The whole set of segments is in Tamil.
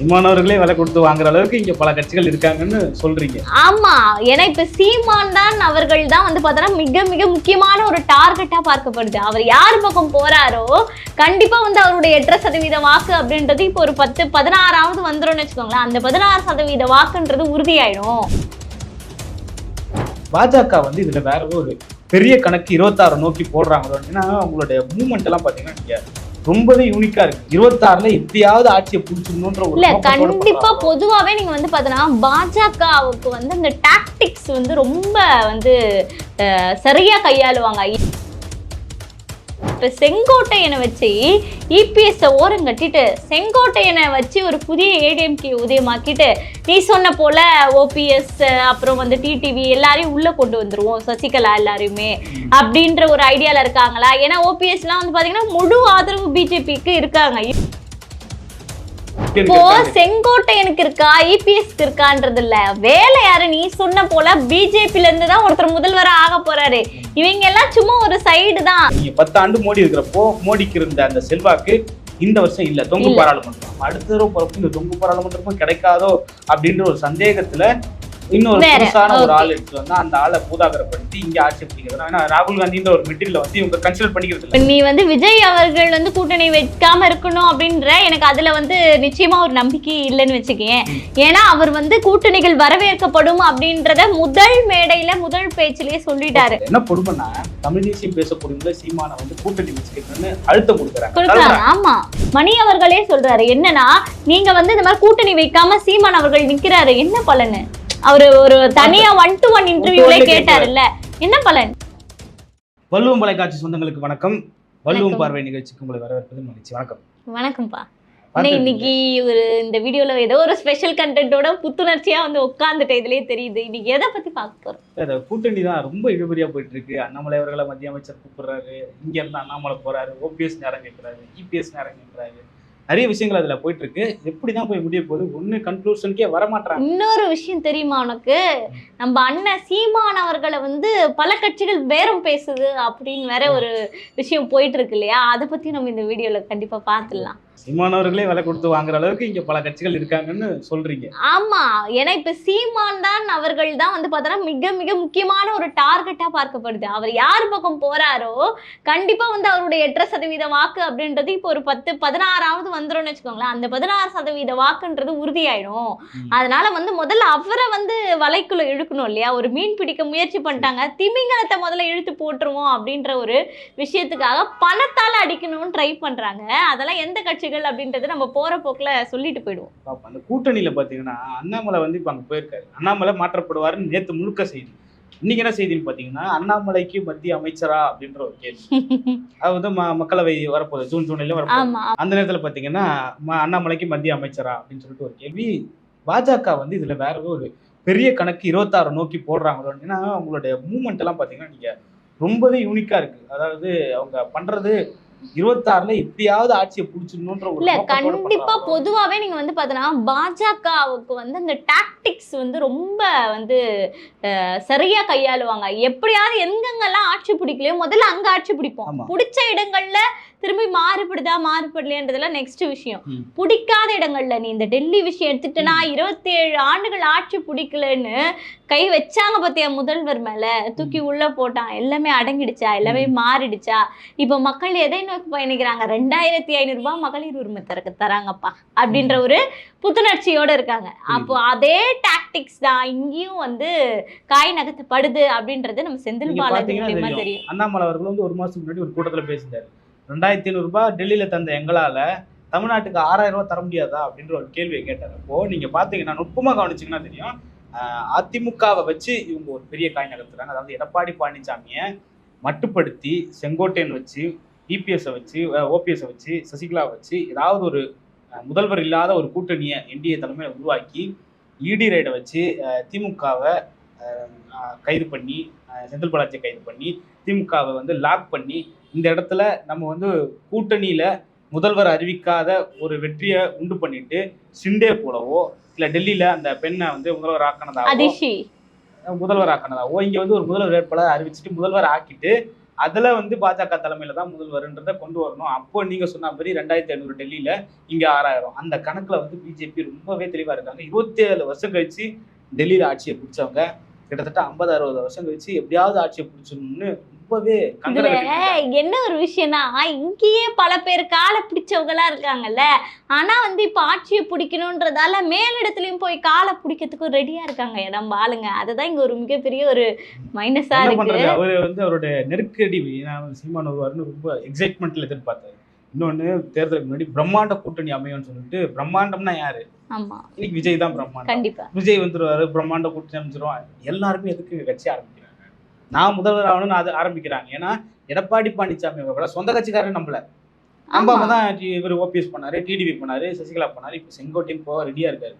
விமானவர்களே விலை கொடுத்து வாங்குற அளவுக்கு இங்க பல கட்சிகள் இருக்காங்கன்னு சொல்றீங்க. ஆமா ஏன்னா இப்ப சீமான் தான் அவர்கள் தான் வந்து பார்த்தோன்னா மிக மிக முக்கியமான ஒரு டார்கெட்டா பார்க்கப்படுது. அவர் யார் பக்கம் போறாரோ கண்டிப்பா வந்து அவருடைய எட்டரை சதவீத வாக்கு அப்படின்றது இப்போ ஒரு பத்து பதினாறாவது வந்துரும்னு வச்சுக்கோங்களேன். அந்த பதினாறு சதவீத வாக்குன்றது உறுதியாயிடும். பாஜக வந்து இதுல வேற ஒரு பெரிய கணக்கு இருபத்தாறு நோக்கி போடுறாங்க ஏன்னா உங்களுடைய மூவ்மெண்ட் எல்லாம் பாத்தீங்கன்னா நீங்க ரொம்பவே யூனிக்கா இருக்கு இருபத்தாறுல எப்படியாவது ஆட்சியை புடிச்சிடணுன்ற ஒரு இல்ல கண்டிப்பா. பொதுவாவே நீங்க வந்து பாத்தீங்கன்னா பாஜகவுக்கு வந்து இந்த டாக்டிக்ஸ் வந்து ரொம்ப வந்து சரியா கையாளுவாங்க இப்ப செங்கோட்டையனை வச்சு இபிஎஸ்ஸை ஓரம் கட்டிட்டு செங்கோட்டையனை வச்சு ஒரு புதிய ஏடிஎம்கே உதயமாக்கிட்டு நீ சொன்ன போல ஓபிஎஸ் அப்புறம் வந்து டிடிவி எல்லாரையும் உள்ளே கொண்டு வந்துருவோம் சசிகலா எல்லாரையுமே அப்படின்ற ஒரு ஐடியாவில் இருக்காங்களா? ஏன்னா ஓபிஎஸ்லாம் வந்து பார்த்தீங்கன்னா முழு ஆதரவு பிஜேபிக்கு இருக்காங்க. இப்போ செங்கோட்டையனுக்கு இருக்கா? இபிஎஸ்க்கு இருக்கான்றது இல்ல. வேலை யாரு? நீ சொன்ன போல பிஜேபில இருந்து தான் ஒருத்தர் முதல்வரா ஆக போறாரு. இவங்க எல்லாம் சும்மா ஒரு சைடு தான். நீங்க பத்து ஆண்டு மோடி இருக்கிறப்போ மோடிக்கு இருந்த அந்த செல்வாக்கு இந்த வருஷம் இல்ல. தொங்கு. பாராளுமன்றம். அடுத்த தடவை போறப்போ இந்த தொங்கு பாராளுமன்றமும் கிடைக்காதோ அப்படின்ற ஒரு சந்தேகத்துல இன்னொரு புதுசான ஒரு. ஆள் எடுத்து வந்தா அந்த ஆளை பூதாகரப்படுத்தி இங்க ஆட்சி பிடிக்கிறது ஏன்னா ராகுல் காந்தின்ற ஒரு மெட்டீரியல் வந்து இவங்க கன்சிடர் பண்ணிக்கிறது நீ வந்து விஜய் அவர்கள் வந்து கூட்டணி வைக்காம இருக்கணும் அப்படின்ற எனக்கு அதுல வந்து நிச்சயமா ஒரு நம்பிக்கை இல்லைன்னு வச்சுக்கேன். ஏன்னா அவர் வந்து கூட்டணிகள் வரவேற்கப்படும் அப்படின்றத முதல் மேடையில முதல் பேச்சிலேயே சொல்லிட்டாரு. என்ன கொடுமைன்னா தமிழ் தேசியம் பேசக்கூடியவங்கள சீமானை வந்து கூட்டணி வச்சுக்கணும்னு அழுத்தம் கொடுக்குறாங்க. ஆமா. மணி அவர்களே சொல்றாரு என்னன்னா நீங்க வந்து இந்த மாதிரி கூட்டணி வைக்காம சீமான் அவர்கள் நிக்கிறாரு என்ன பலனு? அவரு ஒரு தனியா ஒன் டு ஒன் இன்டர்வியூல கேட்டாருல்ல. என்ன பலன்? வள்ளுவம் தொலைக்காட்சி சொந்தங்களுக்கு வணக்கம். வள்ளுவம். பார்வை நிகழ்ச்சிக்கு உங்களை வரவேற்பது மகிழ்ச்சி. வணக்கம். வணக்கம்ப்பா. இன்னைக்கு ஒரு இந்த வீடியோல ஏதோ ஒரு ஸ்பெஷல் கண்டென்ட்டோட புத்துணர்ச்சியா வந்து உட்கார்ந்துட்ட இதுலயே தெரியுது. இன்னைக்கு எதை பத்தி பார்க்க போறோம்? கூட்டணி தான் ரொம்ப இழுபறியா போயிட்டு இருக்கு அண்ணாமலை அவர்களை மத்திய அமைச்சர் கூப்பிடுறாரு. இங்க இருந்து அண்ணாமலை போறாரு. ஓபிஎஸ் நேரம் கேட்கிறாரு இபிஎஸ் நேரம் கேட்கிறாரு நிறைய விஷயங்கள் அதுல போயிட்டு இருக்கு எப்படிதான் போய் முடிய போகுது? ஒண்ணு கன்க்ளூஷனுக்கே வரமாட்டாங்க இன்னொரு விஷயம் தெரியுமா உனக்கு? நம்ம அண்ணன் சீமான் அவர்களை வந்து பல கட்சிகள் பேரம் பேசுது அப்படின்னு வேற ஒரு விஷயம் போயிட்டு இருக்கு இல்லையா? அதை பத்தி நம்ம இந்த வீடியோல கண்டிப்பா பார்த்துடலாம். சீமானவர்களே விலை கொடுத்து வாங்குற அளவுக்கு இங்க பல கட்சிகள் இருக்காங்கன்னு சொல்றீங்க. ஆமா. ஏன்னா இப்ப சீமான் தான் அவர்கள் தான் வந்து பார்த்தோன்னா மிக மிக முக்கியமான ஒரு டார்கெட்டா பார்க்கப்படுது. அவர் யார் பக்கம் போறாரோ கண்டிப்பா வந்து அவருடைய எட்டரை சதவீத வாக்கு அப்படின்றது இப்போ ஒரு பத்து பதினாறாவது வந்துரும்னு வச்சுக்கோங்களேன். அந்த பதினாறு சதவீத வாக்குன்றது உறுதியாயிடும். அதனால வந்து முதல்ல அவரை வந்து வலைக்குள்ள இழுக்கணும் இல்லையா? ஒரு மீன் பிடிக்க முயற்சி பண்ணிட்டாங்க. திமிங்கலத்தை முதல்ல இழுத்து போட்டுருவோம் அப்படின்ற ஒரு விஷயத்துக்காக பணத்தால அடிக்கணும்னு ட்ரை பண்றாங்க. அதெல்லாம் எந்த கட்சிகள் அப்படின்றது நம்ம போற போக்குல சொல்லிட்டு போயிடுவோம். அந்த கூட்டணியில பாத்தீங்கன்னா அண்ணாமலை வந்து இப்ப அங்க போயிருக்காரு. அண்ணாமலை மாற்றப்படுவாருன்னு நேத்து முழுக்க செய்தி. இன்னைக்கு என்ன செய்தின்னு பாத்தீங்கன்னா அண்ணாமலைக்கு மத்திய அமைச்சரா அப்படின்ற ஒரு கேள்வி. அது வந்து மக்களவை வரப்போகுது ஜூன் ஜூன்ல வரப்போகுது. அந்த நேரத்துல பாத்தீங்கன்னா அண்ணாமலைக்கு மத்திய அமைச்சரா அப்படின்னு சொல்லிட்டு ஒரு கேள்வி. பாஜக வந்து இதுல வேற ஒரு பெரிய கணக்கு இருபத்தாறு நோக்கி போடுறாங்க ஏன்னா உங்களுடைய மூவ்மெண்ட் எல்லாம் பாத்தீங்கன்னா நீங்க ரொம்பவே யூனிக்கா இருக்கு. அதாவது அவங்க பண்றது இருபத்தாறுல எப்படியாவது ஆட்சியை புடிச்சிடணுன்ற இல்ல கண்டிப்பா. பொதுவாவே நீங்க வந்து பாத்தீங்கன்னா பாஜகவுக்கு வந்து இந்த டாக்டிக்ஸ் வந்து ரொம்ப வந்து சரியா கையாளுவாங்க எப்படியாவது எங்கெங்கெல்லாம் ஆட்சி பிடிக்கலையோ முதல்ல அங்க ஆட்சி பிடிப்போம். பிடிச்ச இடங்கள்ல திரும்பி மாறுபடுதா மாறுபடலையன்றதுல நெக்ஸ்ட் விஷயம். பிடிக்காத இடங்கள்ல நீ இந்த டெல்லி விஷயம் எடுத்துட்டனா இருபத்தி ஏழு ஆண்டுகள் ஆட்சி பிடிக்கலன்னு கை வச்சாங்க பாத்தியா முதல்வர் மேல. தூக்கி உள்ள போட்டான். எல்லாமே அடங்கிடுச்சா? எல்லாமே மாறிடுச்சா? இப்ப மக்கள் எதை நோக்கி பயணிக்கிறாங்க? ரெண்டாயிரத்தி ஐநூறு ரூபாய் மகளிர் உரிமை தரக்கு தராங்கப்பா அப்படின்ற ஒரு புத்துணர்ச்சியோட இருக்காங்க. அப்போ அதே டாக்டிக்ஸ் தான் இங்கேயும் வந்து காய் நகர்த்தப்படுது அப்படின்றது நம்ம செந்தில் பாலாஜி மூலியமா தெரியும். அண்ணாமலை அவர்கள் வந்து ஒரு மாசத்துக்கு முன்னாடி ஒரு கூட்டத்துல பேசிட்டாரு. ரெண்டாயிரத்தி ஐநூறுரூபா டெல்லியில் தந்த எங்களால் தமிழ்நாட்டுக்கு ஆறாயிரம் ரூபாய் தர முடியாதா அப்படின்ற ஒரு கேள்வியை கேட்டார் அப்போது நீங்கள் பார்த்தீங்கன்னா நுட்பமாக கவனிச்சிங்கன்னா தெரியும். அதிமுகவை வச்சு இவங்க ஒரு பெரிய காய் நகர்த்துறாங்க. அதாவது எடப்பாடி பழனிசாமியை மட்டுப்படுத்தி செங்கோட்டையன் வச்சு இபிஎஸ் வச்சு ஓபிஎஸை வச்சு சசிகலா வச்சு ஏதாவது ஒரு முதல்வர் இல்லாத ஒரு கூட்டணியை என்டிஏ தலைமையை உருவாக்கி இடி ரைடை வச்சு திமுகவை கைது பண்ணி செந்தில் பாலாஜியை கைது பண்ணி திமுகவை வந்து லாக் பண்ணி இந்த இடத்துல நம்ம வந்து கூட்டணியில முதல்வர் அறிவிக்காத ஒரு வெற்றியை உண்டு பண்ணிட்டு சிண்டே போலவோ இல்ல டெல்லியில அந்த பெண்ணை வந்து முதல்வர் ஆக்கினதாவோ முதல்வர் ஆக்கினதாவோ இங்க வந்து ஒரு முதல்வர் வேட்பாளர் அறிவிச்சிட்டு முதல்வர் ஆக்கிட்டு அதுல வந்து பாஜக தலைமையில தான் முதல்வர்ன்றதை கொண்டு வரணும். அப்போ நீங்க சொன்ன மாதிரி ரெண்டாயிரத்தி ஐநூறு டெல்லியில இங்க ஆறாயிரம். அந்த கணக்குல வந்து பிஜேபி ரொம்பவே தெளிவா இருக்காங்க. இருபத்தி ஏழு வருஷம் கழிச்சு டெல்லியில ஆட்சியை பிடிச்சவங்க. கிட்டத்தட்ட ஐம்பது அறுபது வருஷம் கழிச்சு எப்படியாவது ஆட்சியை பிடிச்சிடணும்னு ரொம்பவே. என்ன ஒரு விஷயம்னா இங்கேயே பல பேர் காலை பிடிச்சவங்களா இருக்காங்கல்ல. ஆனா வந்து இப்ப ஆட்சியை பிடிக்கணுன்றதால மேலிடத்துலயும் போய் காலை பிடிக்கிறதுக்கும் ரெடியா இருக்காங்க நம்ம ஆளுங்க. அதுதான் இங்க ஒரு மிகப்பெரிய ஒரு மைனஸா இருக்கு. அவரு வந்து அவருடைய நெருக்கடி சீமான் வருவாருன்னு ரொம்ப எக்ஸைட்மெண்ட்ல எதிர்பார்த்தாரு இன்னொன்னு தேர்தலுக்கு முன்னாடி பிரம்மாண்ட கூட்டணி அமையும்னு சொல்லிட்டு பிரம்மாண்டம்னா யாரு? ஆமா. இன்னைக்கு விஜய் தான் பிரம்மாண்டம். கண்டிப்பா. விஜய் வந்துருவாரு பிரம்மாண்ட கூட்டணி அமைச்சிருவான் எல்லாருமே எதுக்கு கட்சி ஆரம்பிக்கிறாங்க? நான் முதல்வர் ஆகணும்னு அது ஆரம்பிக்கிறாங்க. ஏன்னா எடப்பாடி பழனிசாமி சொந்த கட்சிக்காரன் நம்பல நம்பாம. தான் இவர் ஓபிஎஸ் பண்ணாரு டிடிவி பண்ணாரு சசிகலா பண்ணாரு இப்போ செங்கோட்டையும் போக ரெடியா இருக்காரு.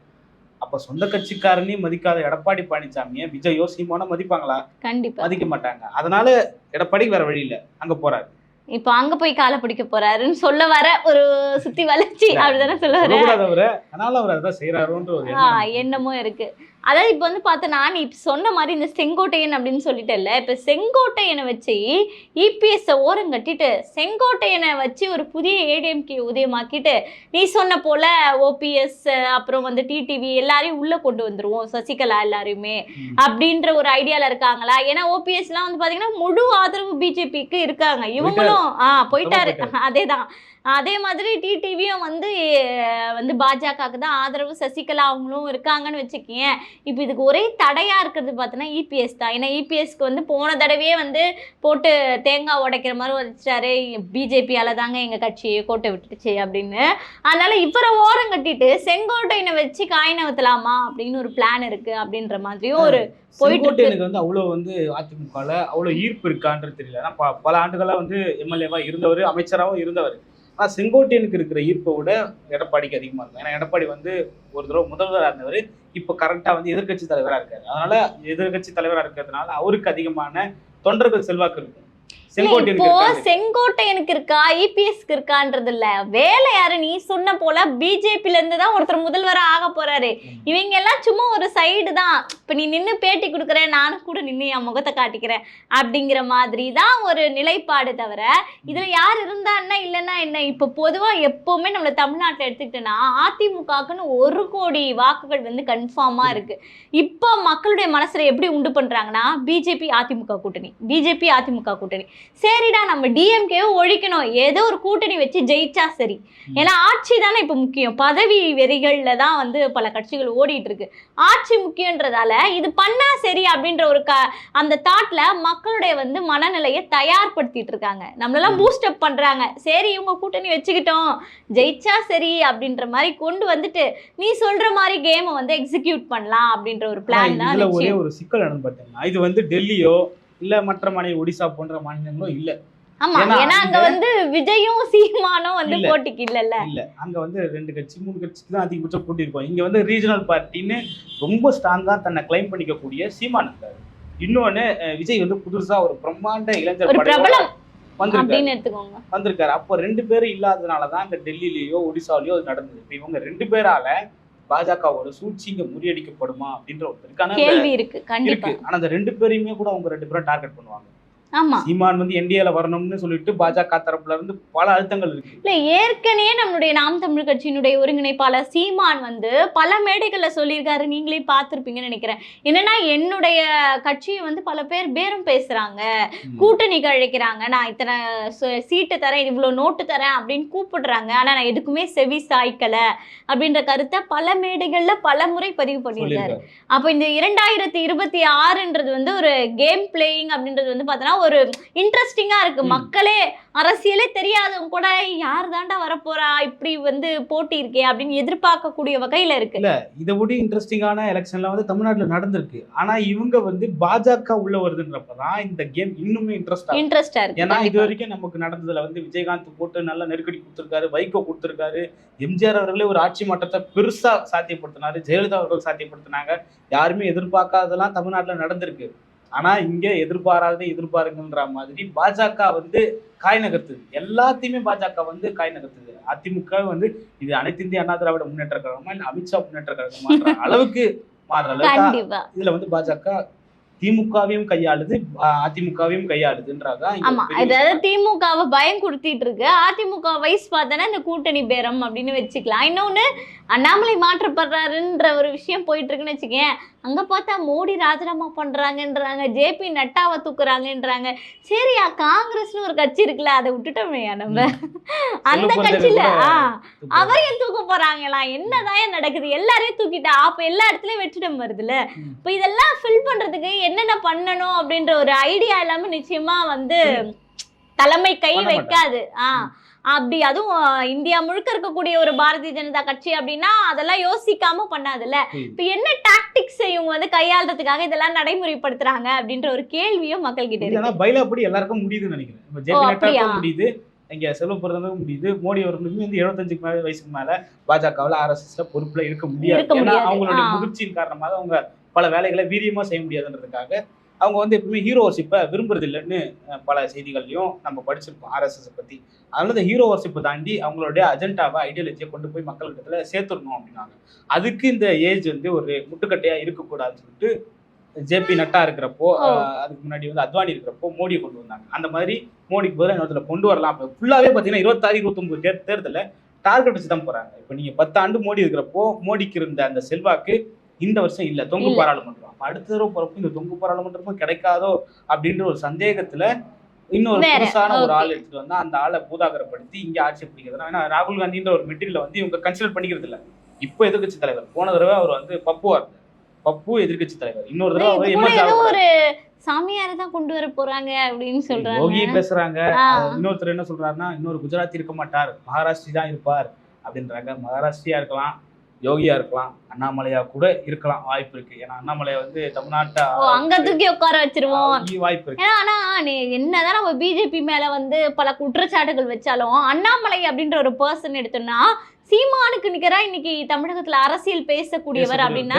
அப்ப சொந்த கட்சிக்காரனையும் மதிக்காத எடப்பாடி பழனிசாமியை விஜயோ சீமானோ மதிப்பாங்களா? கண்டிப்பா. மதிக்க மாட்டாங்க. அதனால எடப்பாடிக்கு வேற வழி இல்ல. அங்க போறாரு. இப்போ அங்க போய் காலை பிடிக்க போறாருன்னு சொல்ல வர ஒரு சுத்தி வளைச்சி அப்படிதானே சொல்ல வர? எண்ணம். எண்ணமும் இருக்கு. அதாவது இப்போ வந்து பார்த்தனா நீ இப்ப சொன்ன மாதிரி இந்த செங்கோட்டையன் அப்படின்னு சொல்லிட்டல இப்போ செங்கோட்டையனை வச்சு இபிஎஸ் ஓரம் கட்டிட்டு செங்கோட்டையனை வச்சு ஒரு புதிய ஏடிஎம்கே உதயமாக்கிட்டு நீ சொன்ன போல ஓபிஎஸ் அப்புறம் வந்து டிடிவி எல்லாரையும் உள்ள கொண்டு வந்துருவோம் சசிகலா எல்லாரையுமே. அப்படின்ற ஒரு ஐடியால இருக்காங்களா? ஏன்னா ஓபிஎஸ்லாம் வந்து பாத்தீங்கன்னா முழு ஆதரவு பிஜேபிக்கு இருக்காங்க. இவங்களும் போயிட்டாரு. போயிட்டாரு. அதேதான். அதே மாதிரி டிடிவியும் வந்து வந்து பாஜகவுக்கு தான் ஆதரவு. சசிகலா அவங்களும் இருக்காங்கன்னு வச்சுக்கேன் இப்போ இதுக்கு ஒரே தடையா இருக்கிறது பார்த்தோன்னா இபிஎஸ் தான். ஏன்னா இபிஎஸ்க்கு வந்து போன தடவையே வந்து போட்டு தேங்காய் உடைக்கிற மாதிரி உடைச்சிட்டாரு பிஜேபியால தாங்க எங்க கட்சியை கோட்டை விட்டுடுச்சு அப்படின்னு. அதனால இவரை ஓரம் கட்டிட்டு செங்கோட்டையனை வச்சு காய் நகர்த்தலாமா அப்படின்னு ஒரு பிளான் இருக்கு அப்படின்ற மாதிரியும் ஒரு போயிட்டு வந்து அவ்வளவு வந்து அதிமுகல அவ்வளவு ஈர்ப்பு இருக்கான்றது தெரியல. ஏன்னா பல ஆண்டுகளா வந்து எம்எல்ஏவா இருந்தவர் அமைச்சராகவும் இருந்தவர். ஆனால் செங்கோட்டையனுக்கு இருக்கிற ஈர்ப்பை விட எடப்பாடிக்கு அதிகமாக இருக்கும். ஏன்னா எடப்பாடி வந்து ஒரு தடவை முதல்வராக இருந்தவர். இப்போ கரெக்டாக வந்து எதிர்க்கட்சி தலைவராக இருக்காரு. அதனால எதிர்க்கட்சி தலைவராக இருக்கிறதுனால அவருக்கு அதிகமான தொண்டர்கள் செல்வாக்கு இருக்கும். இப்போ இருக்காது. செங்கோட்டையனுக்கு இருக்கா? இபிஎஸ்க்கு இருக்கான்றது இல்ல. வேலை யாரு? நீ சொன்ன போல பிஜேபில இருந்து தான் ஒருத்தர் முதல்வரா ஆக போறாரு. இவங்க எல்லாம் சும்மா ஒரு சைடு தான். இப்ப நீ நின்னு பேட்டி கொடுக்குறேன் நானும் கூட நின்னு என் முகத்தை காட்டிக்கிறேன் அப்படிங்கிற மாதிரி தான் ஒரு நிலைப்பாடு தவிர இதுல யார் இருந்தா என்ன இல்லைன்னா என்ன? இப்ப பொதுவா எப்பவுமே நம்மள தமிழ்நாட்டுல எடுத்துக்கிட்டோம்னா அதிமுகக்குன்னு ஒரு கோடி வாக்குகள் வந்து கன்ஃபார்மா இருக்கு. இப்போ மக்களுடைய மனசுல எப்படி உண்டு பண்றாங்கன்னா பிஜேபி அதிமுக கூட்டணி. பிஜேபி அதிமுக கூட்டணி. சரிடா நம்ம டிஎம்கே ஒழிக்கணும். ஏதோ ஒரு கூட்டணி வச்சு ஜெயிச்சா சரி. ஏன்னா ஆட்சி தானே இப்போ முக்கியம். பதவி வெறிகள்ல தான் வந்து பல கட்சிகள் ஓடிட்டு இருக்கு. ஆட்சி முக்கியன்றதால இது பண்ணா சரி அப்படின்ற ஒரு க அந்த தாட்ல மக்களுடைய வந்து மனநிலையை தயார்படுத்திட்டு இருக்காங்க. நம்மளெல்லாம் பூஸ்ட் அப் பண்றாங்க. சரி இவங்க கூட்டணி வச்சுக்கிட்டோம். ஜெயிச்சா சரி அப்படின்ற மாதிரி கொண்டு வந்துட்டு நீ சொல்ற மாதிரி கேமை வந்து எக்ஸிக்யூட் பண்ணலாம் அப்படின்ற ஒரு பிளான் தான் ஒரே ஒரு சிக்கல் இது வந்து டெல்லியோ இல்ல மற்ற மாநில ஒடிசா போன்ற மாநிலங்களோ இல்ல. ஆமா ஏன்னா அங்க வந்து விஜயும் சீமானும் வந்து. போட்டிக்கு இல்லல்ல. இல்ல அங்க வந்து ரெண்டு கட்சி மூணு கட்சிக்கு தான் அதிகபட்சம் கூட்டியிருக்கோம் இங்க வந்து ரீஜனல் பார்ட்டின்னு ரொம்ப ஸ்ட்ராங்கா தன்னை கிளைம் பண்ணிக்கக்கூடிய சீமான் இருக்காரு. இன்னொன்னு விஜய் வந்து புதுசா ஒரு பிரம்மாண்ட இளைஞர் பிரபலம் வந்திருக்காரு. வந்திருக்காரு. அப்போ ரெண்டு பேரும் இல்லாதனால தான் இந்த டெல்லியிலயோ ஒடிசாலயோ அது நடந்தது. இப்போ இவங்க ரெண்டு பேரால பாஜகவோட சூழ்ச்சி இங்க முறியடிக்கப்படுமா அப்படின்ற ஒரு இருக்கு. ஆனா இந்த- கேள்வி இருக்கு. கண்டிப்பா. இருக்கு. ஆனா அந்த ரெண்டு பேரையுமே கூட அவங்க ரெண்டு பேரும் டார்கெட் பண்ணுவாங்க. சீமான் வந்து என்டிஏல வரணும்னு சொல்லிட்டு பாஜக தரப்புல இருந்து பல அழுத்தங்கள் இருக்கு. இல்ல ஏற்கனவே நம்மளுடைய நாம் தமிழ் கட்சியினுடைய ஒருங்கிணைப்பாளர் சீமான் வந்து பல மேடைகள்ல சொல்லியிருக்காரு. நீங்களே பார்த்திருப்பீங்கன்னு நினைக்கிறேன். என்னன்னா என்னுடைய கட்சியை வந்து பல பேர் பேரம் பேசுறாங்க. கூட்டணிக்கு அழைக்கிறாங்க. நான் இத்தனை சீட்டு தரேன் இவ்வளவு நோட்டு தரேன் அப்படின்னு கூப்பிடுறாங்க. ஆனா நான் எதுக்குமே செவி சாய்க்கல அப்படின்ற கருத்தை பல மேடைகள்ல பல முறை பதிவு பண்ணியிருக்காரு. அப்போ இந்த இரண்டாயிரத்தி இருபத்தி ஆறுன்றது வந்து ஒரு கேம் பிளேயிங் அப்படின்றது வந்து பார்த்தோன்னா ஒரு இன்ட்ரெஸ்டிங்கா இருக்கு. மக்களே அரசியலே தெரியாதவங்க கூட யார் தாண்டா வரப்போறா? இப்படி வந்து போட்டி இருக்கே அப்படின்னு எதிர்பார்க்கக்கூடிய வகையில இருக்கு. இதை விட இன்ட்ரெஸ்டிங்கான எலெக்ஷன்ல வந்து தமிழ்நாட்டுல நடந்திருக்கு. ஆனா இவங்க வந்து பாஜக உள்ள வருதுன்றப்பதான் இந்த கேம் இன்னுமே இன்ட்ரெஸ்ட் ஆகும் இன்ட்ரெஸ்டா இருக்கு. ஏன்னா இது. வரைக்கும் நமக்கு நடந்ததுல வந்து விஜயகாந்த் போட்டு நல்ல நெருக்கடி கொடுத்திருக்காரு வைகோ கொடுத்திருக்காரு. எம்ஜிஆர் அவர்களே ஒரு ஆட்சி மாற்றத்தை பெருசா சாத்தியப்படுத்தினாரு. ஜெயலலிதா அவர்கள் சாத்தியப்படுத்தினாங்க. யாருமே எதிர்பார்க்காததெல்லாம் தமிழ்நாட்டுல நடந்திருக்கு. ஆனா இங்க எதிர்பாராததை எதிர்பாருங்கன்ற மாதிரி பாஜக வந்து காய் நகர்த்துது. எல்லாத்தையுமே பாஜக வந்து காய் நகர்த்துது. அதிமுக வந்து இது அனைத்து இந்திய அண்ணா திராவிட முன்னேற்ற கழகமா இல்ல அமித்ஷா முன்னேற்ற கழகமா அளவுக்கு மாறுற அளவுக்கு இதுல வந்து பாஜக திமுகவையும் கையாளுது அதிமுகவையும் கையாளுதுன்றாங்க ஆமா. அதாவது. திமுகவை பயம் கொடுத்திட்டு இருக்கு. அதிமுக வயசு பார்த்தோன்னா இந்த கூட்டணி பேரம் அப்படின்னு வச்சுக்கலாம். இன்னொன்னு அண்ணாமலை மாற்றப்படுறாருன்ற ஒரு விஷயம் போயிட்டு இருக்குன்னு வச்சுக்கேன். அங்க பார்த்தா மோடி ராஜினாமா பண்றாங்கன்றாங்க ஜேபி நட்டாவை தூக்குறாங்கன்றாங்க. சரியா காங்கிரஸ்னு ஒரு கட்சி இருக்குல்ல அதை விட்டுட்டோமையா நம்ம. அந்த கட்சியில ஆ தூக்கு. அவையும் தூக்க போறாங்களா? என்னதான் நடக்குது? எல்லாரையும் தூக்கிட்டா அப்ப எல்லா இடத்துலயும் வெற்றிடம் வருதுல்ல. இப்ப இதெல்லாம் ஃபில் பண்றதுக்கு என்னென்ன பண்ணணும் அப்படின்ற ஒரு ஐடியா இல்லாம நிச்சயமா வந்து தலைமை கை. வைக்காது. ஆ. அப்படி அதுவும் இந்தியா முழுக்க இருக்கக்கூடிய ஒரு பாரதிய ஜனதா கட்சி அப்படின்னா அதெல்லாம் யோசிக்காம பண்ணாதுல்ல. இப்ப என்ன டாக்டிக்ஸ் இவங்க வந்து கையாளுறதுக்காக இதெல்லாம் நடைமுறைப்படுத்துறாங்க அப்படின்ற ஒரு கேள்வியும் மக்கள் கிட்ட இருக்கு. பைலாப்படி எல்லாருக்கும் முடியுதுன்னு நினைக்கிறேன். முடியுது. இங்க செல்வ பிரதமருக்கும் முடியுது. மோடி அவர்களுக்கும் வந்து எழுபத்தஞ்சுக்கு மேல வயசுக்கு மேல பாஜகவில் ஆர்எஸ்எஸ்ல பொறுப்புல இருக்க முடியாது. இருக்க ஏன்னா முடியாது. அவங்களுடைய. முதிர்ச்சியின் காரணமாக அவங்க பல வேலைகளை வீரியமா செய்ய முடியாதுன்றதுக்காக அவங்க வந்து எப்பவுமே ஹீரோவர்ஷிப்பை விரும்புறது இல்லைன்னு பல செய்திகள்லையும் நம்ம படிச்சிருக்கோம் ஆர்எஸ்எஸ் பத்தி. அதனால இந்த ஹீரோவர்ஷிப்பை தாண்டி அவங்களுடைய அஜெண்டாவை ஐடியாலஜியை கொண்டு போய் மக்கள் இடத்துல சேர்த்துடணும் அப்படின்னாங்க. அதுக்கு இந்த ஏஜ் வந்து ஒரு முட்டுக்கட்டையா இருக்கக்கூடாதுன்னு சொல்லிட்டு ஜேபி நட்டா இருக்கிறப்போ அதுக்கு முன்னாடி வந்து அத்வானி இருக்கிறப்போ மோடியை கொண்டு வந்தாங்க. அந்த மாதிரி மோடிக்கு பதிலாக இன்னொருத்துல கொண்டு வரலாம். இப்போ ஃபுல்லாவே பார்த்தீங்கன்னா இருபத்தாறு இருபத்தொம்பது தேர் தேர்தலில் டார்கெட் வச்சு தான் போறாங்க. இப்போ நீங்க பத்தாண்டு மோடி இருக்கிறப்போ மோடிக்கு இருந்த அந்த செல்வாக்கு இந்த வருஷம் இல்ல தொங்கு. பாராளுமன்றம். அடுத்த தடவை போறப்போ இந்த தொங்கு பாராளுமன்றமும் கிடைக்காதோ அப்படின்ற ஒரு சந்தேகத்துல இன்னொரு புதுசான ஒரு. ஆள் எடுத்துட்டு வந்தா அந்த ஆளை பூதாகரப்படுத்தி இங்க ஆட்சி பிடிக்கிறது. ஏன்னா ராகுல் காந்தின்ற ஒரு மெட்டீரியல் வந்து இவங்க கன்சிடர் பண்ணிக்கிறது இல்ல இப்போ எதிர்க்கட்சி தலைவர். போன தடவை அவர் வந்து பப்புவா இருந்தார். பப்பு எதிர்க்கட்சி தலைவர். இன்னொரு தடவை அவர் ஒரு சாமியாரை தான் கொண்டு வர போறாங்க அப்படின்னு யோகி சொல்றாங்க. பேசுறாங்க. ஆ. இன்னொருத்தர் என்ன சொல்றாருன்னா இன்னொரு குஜராத்தி இருக்க மாட்டார். மகாராஷ்டிரி தான் இருப்பார் அப்படின்றாங்க. மகாராஷ்டிரியா இருக்கலாம். யோகியா இருக்கலாம் அண்ணாமலையா கூட இருக்கலாம் வாய்ப்பு இருக்கு. ஏன்னா அண்ணாமலையா வந்து தமிழ்நாட்டை அங்க தூக்கி உட்கார வச்சிருவோம். வாய்ப்பு இருக்கு. ஆனா நீ என்னதான் நம்ம பிஜேபி மேல வந்து பல குற்றச்சாட்டுகள் வச்சாலும் அண்ணாமலை அப்படின்ற ஒரு பர்சன் எடுத்தோம்னா சீமானுக்கு நிகரா இன்னைக்கு தமிழகத்துல அரசியல் பேசக்கூடியவர் அப்படின்னா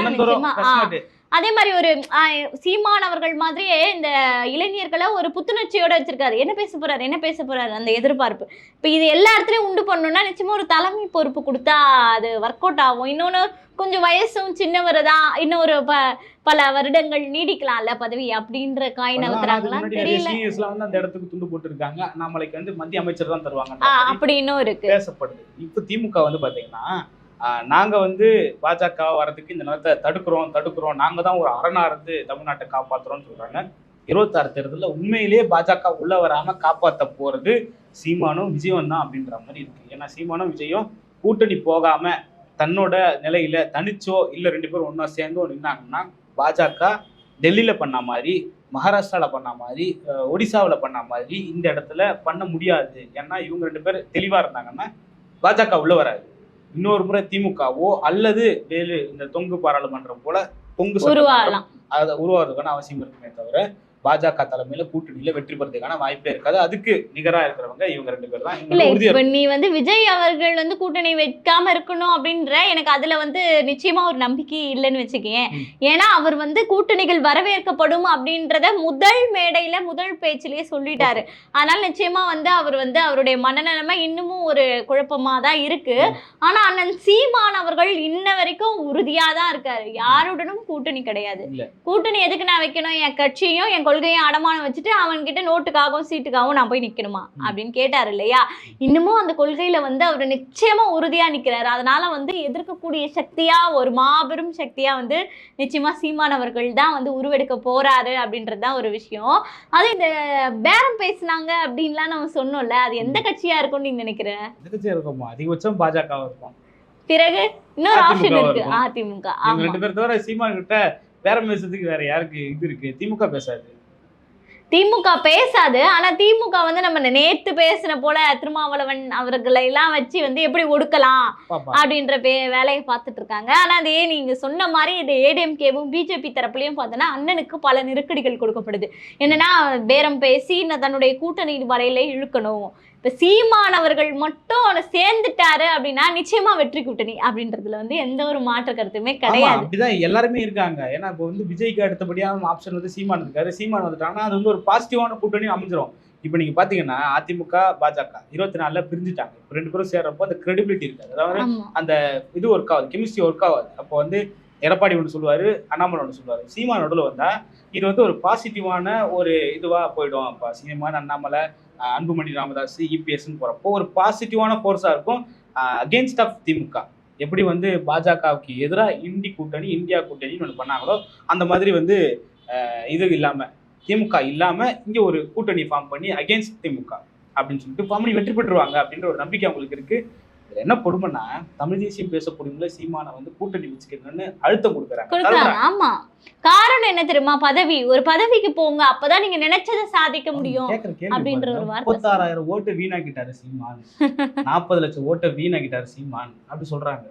அதே மாதிரி ஒரு ஆ, சீமான் அவர்கள் மாதிரியே இந்த இளைஞர்களை ஒரு புத்துணர்ச்சியோட வச்சிருக்காரு. என்ன பேச போறாரு? என்ன பேச போறாரு? அந்த எதிர்பார்ப்பு. இப்ப இது எல்லா இடத்துலயும் உண்டு பண்ணணும்னா நிச்சயமா ஒரு தலைமை பொறுப்பு கொடுத்தா அது ஒர்க் அவுட் ஆகும். இன்னொன்னு கொஞ்சம் வயசும் சின்னவர் தான். இன்னும் ஒரு ப- பல வருடங்கள் நீடிக்கலாம்ல பதவி அப்படின்ற காய் ஆனா, அதுக்கு நகர்த்துறாங்களா முன்னாடி நிறைய தெரியல வந்து அந்த இடத்துக்கு துண்டு போட்டு இருக்காங்க அண்ணாமலைக்கு வந்து மத்திய அமைச்சர் தான் தருவாங்க ஆ, அப்படி இன்னும் இருக்கு. பேசப்படுது. இப்போ திமுக வந்து பாத்தீங்கன்னா நாங்கள் வந்து பாஜக வர்றதுக்கு இந்த நேரத்தை தடுக்கிறோம் தடுக்கிறோம். நாங்கள் தான் ஒரு அரணா இருந்து தமிழ்நாட்டை காப்பாற்றுறோம்னு சொல்கிறாங்க இருபத்தாறு தேர்தலில் உண்மையிலேயே பாஜக உள்ளே வராமல் காப்பாற்ற போகிறது சீமானும் விஜயம் தான் அப்படின்ற மாதிரி இருக்குது ஏன்னா சீமானும் விஜயும் கூட்டணி போகாமல் தன்னோட நிலையில் தனிச்சோ இல்லை ரெண்டு பேரும் ஒன்றா சேர்ந்தோ நின்னாங்கன்னா பாஜக டெல்லியில் பண்ண மாதிரி மகாராஷ்டிராவில் பண்ண மாதிரி ஒடிசாவில் பண்ண மாதிரி இந்த இடத்துல பண்ண முடியாது. ஏன்னா இவங்க ரெண்டு பேர் தெளிவாக இருந்தாங்கன்னா பாஜக உள்ளே வராது. இன்னொரு முறை திமுகவோ அல்லது வேலு இந்த தொங்கு பாராளுமன்றம் போல தொங்கு உருவாகலாம். அதை உருவாகிறதுக்கான அவசியம் இருக்குமே தவிர பாஜக தலைமையில கூட்டணியில வெற்றி பெறதுக்கான வாய்ப்பே இருக்காது. அதுக்கு நிகரா இருக்கிறவங்க இவங்க ரெண்டு பேர் தான். இல்ல இப்ப நீ வந்து விஜய் அவர்கள் வந்து கூட்டணி வைக்காம இருக்கணும் அப்படின்ற எனக்கு அதுல வந்து நிச்சயமா ஒரு நம்பிக்கை இல்லைன்னு வச்சுக்கேன். ஏன்னா அவர் வந்து கூட்டணிகள் வரவேற்கப்படும் அப்படின்றத முதல் மேடையில முதல் பேச்சிலேயே சொல்லிட்டாரு. அதனால நிச்சயமா வந்து அவர் வந்து அவருடைய மனநிலைமை இன்னமும் ஒரு குழப்பமா தான் இருக்கு. ஆனா அண்ணன் சீமான் அவர்கள் இன்ன வரைக்கும் உறுதியா தான் இருக்காரு. யாருடனும் கூட்டணி கிடையாது. கூட்டணி எதுக்கு நான் வைக்கணும்? என் கட்சியும் என் கொள்கையும் அடமானம் வச்சுட்டு அவன் கிட்ட நோட்டுக்காகவும் சீட்டுக்காகவும் நான் போய் நிக்கணுமா? ம். அப்படின்னு கேட்டாரு இல்லையா? இன்னமும் அந்த கொள்கையில வந்து அவர் நிச்சயமா உறுதியா நிக்கிறாரு. அதனால வந்து எதிர்க்கக்கூடிய சக்தியா ஒரு மாபெரும் சக்தியா வந்து நிச்சயமா சீமான் அவர்கள் தான் வந்து உருவெடுக்க போறாரு அப்படின்றது தான் ஒரு விஷயம். அது இந்த பேரம் பேசுனாங்க அப்படின்லாம் நம்ம சொன்னோம்ல அது எந்த கட்சியா இருக்கும்னு நீ நினைக்கிற எதிர்க்கட்சியா இருக்கும் அதிகபட்சம் பாஜக இருக்கும். பிறகு இன்னொரு ஆப்ஷன் இருக்கு. அதிமுக. ரெண்டு பேர் தவிர சீமான் கிட்ட வேற பேசுறதுக்கு வேற யாருக்கு இது இருக்கு? திமுக பேசாது. திமுக பேசாது. ஆனா திமுக வந்து நம்ம நேத்து பேசின போல திருமாவளவன் அவர்களை எல்லாம் வச்சு வந்து எப்படி ஒடுக்கலாம் அப்படின்ற பே வேலையை பார்த்துட்டு இருக்காங்க. ஆனா அதே நீங்க சொன்ன மாதிரி இந்த ஏடிஎம்கேவும் பிஜேபி தரப்புலயும் பார்த்தோன்னா அண்ணனுக்கு பல நெருக்கடிகள் கொடுக்கப்படுது. என்னன்னா பேரம் பேசி தன்னுடைய கூட்டணி வரையில இழுக்கணும். இப்ப சீமானவர்கள் மட்டும் அவனை சேர்ந்துட்டாரு அப்படின்னா நிச்சயமா வெற்றி கூட்டணி அப்படின்றதுல வந்து எந்த ஒரு மாற்று கருத்துமே கிடையாது. அப்படிதான் எல்லாருமே இருக்காங்க. ஏன்னா இப்போ வந்து விஜய்க்கு அடுத்தபடியான ஆப்ஷன் வந்து சீமான் இருக்காரு. சீமான் வந்துட்டாங்கன்னா அது வந்து ஒரு பாசிட்டிவான கூட்டணி அமைஞ்சிரும். இப்போ நீங்க பாத்தீங்கன்னா அதிமுக பாஜக இருபத்தி நாலுல பிரிஞ்சுட்டாங்க. இப்ப ரெண்டு பேரும் சேர்றப்போ அந்த கிரெடிபிலிட்டி இருக்காது. அதாவது ஆமா. இது ஒர்க் ஆகுது கெமிஸ்ட்ரி ஒர்க் ஆகாது. அப்போ வந்து எடப்பாடி ஒன்று சொல்லுவாரு அண்ணாமலை ஒன்று சொல்லுவாரு. சீமா நடுவில் வந்தா இது வந்து ஒரு பாசிட்டிவான ஒரு இதுவா போயிடும். இப்போ சீமான் அண்ணாமலை அன்புமணி ராமதாஸ் இபிஎஸ்ன்னு போறப்போ ஒரு பாசிட்டிவான ஃபோர்ஸா இருக்கும். Against of DMK. எப்படி வந்து பாஜகவுக்கு எதிராக இந்தி கூட்டணி இந்தியா கூட்டணின்னு ஒன்று பண்ணாங்களோ அந்த மாதிரி வந்து இது இல்லாம திமுக இல்லாம இங்க ஒரு கூட்டணி ஃபார்ம் பண்ணி அகேன்ஸ்ட் திமுக அப்படின்னு சொல்லிட்டு ஃபார்ம் பண்ணி வெற்றி பெற்றுருவாங்க அப்படின்ற ஒரு நம்பிக்கை அவங்களுக்கு இருக்கு. இதுல என்ன கொடுமைன்னா தமிழ் தேசியம் பேசக்கூடியவங்கள சீமானை வந்து கூட்டணி வச்சுக்கணும்னு அழுத்தம் கொடுக்குறாங்க. காரணம் என்ன தெரியுமா? பதவி. ஒரு பதவிக்கு போங்க. அப்பதான் நீங்க நினைச்சதை சாதிக்க முடியும் அப்படின்ற. ஒரு வார்த்தை முப்பத்தாறாயிரம் ஓட்டு வீணாக்கிட்டாரு சீமான். நாற்பது லட்சம் ஓட்டை வீணாக்கிட்டாரு சீமான். அப்படி சொல்றாங்க.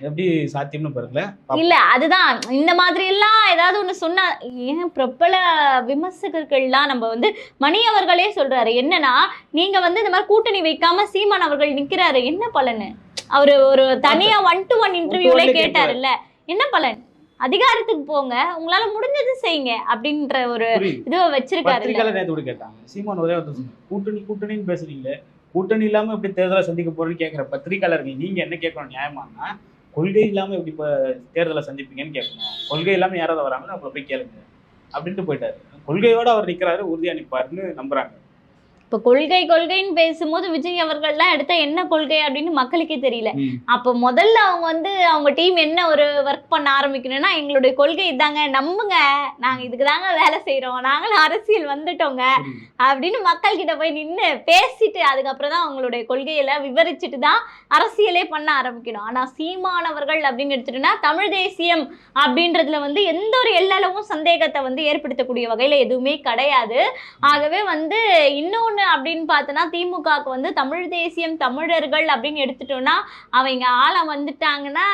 எப்படி சாத்தியம்னு பாருங்கள இல்ல அதுதான். இந்த மாதிரி எல்லாம் ஏதாவது ஒண்ணு சொன்னா ஏன் பிரபல விமர்சகர்கள்லாம் நம்ம வந்து மணி அவர்களே சொல்றாரு. என்னன்னா நீங்க வந்து இந்த மாதிரி கூட்டணி வைக்காம சீமான் அவர்கள் நிக்கிறாரு. என்ன பலனு? அவரு ஒரு தனியா ஒன் டு ஒன் இன்டர்வியூல கேட்டாருல்ல. என்ன பலன்? அதிகாரத்துக்கு போங்க உங்களால முடிஞ்சது செய்யுங்க அப்படின்ற ஒரு இதுவை வச்சிருக்காரு நேத்து கூட கேட்டாங்க. சீமான் ஒரே கூட்டணி கூட்டணின்னு பேசுறீங்களே கூட்டணி இல்லாம எப்படி தேர்தலை சந்திக்க போறேன்னு கேட்கிற பத்திரிக்கையாளர்கள் நீங்க என்ன கேட்கணும் நியாயமானா கொள்கை இல்லாம எப்படி இப்ப தேர்தலை சந்திப்பீங்கன்னு கேட்கணும். கொள்கை இல்லாம யாராவது வராங்கன்னு அவங்களை போய் கேளுங்க. அப்படின்ட்டு போயிட்டாரு. கொள்கையோட அவர் நிக்கிறாரு உறுதியா நிப்பாருன்னு நம்புறாங்க. இப்ப கொள்கை கொள்கைன்னு பேசும்போது விஜய் அவர்கள்லாம் எடுத்த என்ன கொள்கை அப்படின்னு மக்களுக்கே தெரியல. அப்போ முதல்ல அவங்க வந்து அவங்க டீம் என்ன ஒரு ஒர்க் பண்ண ஆரம்பிக்கணும்னா எங்களுடைய கொள்கை இதாங்க நம்புங்க. நாங்க இதுக்கு தாங்க வேலை செய்றோம். நாங்களும் அரசியல் வந்துட்டோங்க. அப்படின்னு மக்கள் கிட்ட போய் நின்று பேசிட்டு அதுக்கப்புறம் தான் அவங்களுடைய கொள்கையில விவரிச்சுட்டு தான் அரசியலே பண்ண ஆரம்பிக்கணும். ஆனா சீமானவர்கள் அப்படின்னு எடுத்துட்டோம்னா தமிழ் தேசியம் அப்படின்றதுல வந்து எந்த ஒரு எல்லளவும் சந்தேகத்தை வந்து ஏற்படுத்தக்கூடிய வகையில எதுவுமே கிடையாது. ஆகவே வந்து அப்படின்னு பார்த்தோன்னா திமுகவுக்கு வந்து தமிழ் தேசியம் தமிழர்கள் அப்படின்னு எடுத்துட்டோம்னா அவங்க ஆழம் வந்துட்டாங்கன்னா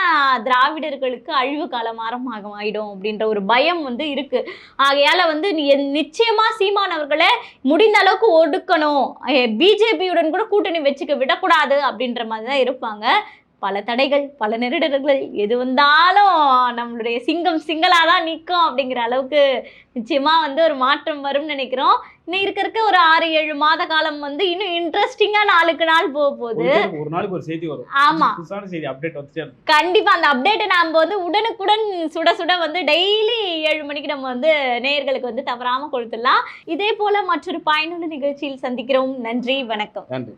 திராவிடர்களுக்கு அழிவு காலம் ஆரம்பமாக ஆயிடும் அப்படின்ற ஒரு பயம் வந்து இருக்கு. ஆகையால வந்து நீ நிச்சயமா சீமானவர்களை முடிந்த அளவுக்கு ஒடுக்கணும். பிஜேபியுடன் கூட கூட்டணி வச்சுக்க விடக்கூடாது அப்படின்ற மாதிரி தான் இருப்பாங்க. பல தடைகள் பல நெருடல்கள் எது வந்தாலும் நம்மளுடைய சிங்கம் சிங்களாக தான் நிற்கும் அப்படிங்கிற அளவுக்கு நிச்சயமா வந்து ஒரு மாற்றம் வரும்னு நினைக்கிறோம். இன்னும் இருக்க இருக்க ஒரு ஆறு ஏழு மாத காலம் வந்து இன்னும் இன்ட்ரெஸ்டிங்கா நாளுக்கு நாள் போக போகுது. ஒரு நாளுக்கு ஒரு செய்தி வரும். ஆமா. புதுசான செய்தி அப்டேட் வந்துட்டே இருக்கும். கண்டிப்பா அந்த அப்டேட்டை நம்ம வந்து உடனுக்குடன் சுட சுட வந்து டெய்லி ஏழு மணிக்கு நம்ம வந்து நேயர்களுக்கு வந்து தவறாம கொடுத்துடலாம். இதே போல மற்றொரு பயனுள்ள நிகழ்ச்சியில் சந்திக்கிறோம். நன்றி வணக்கம். நன்றி.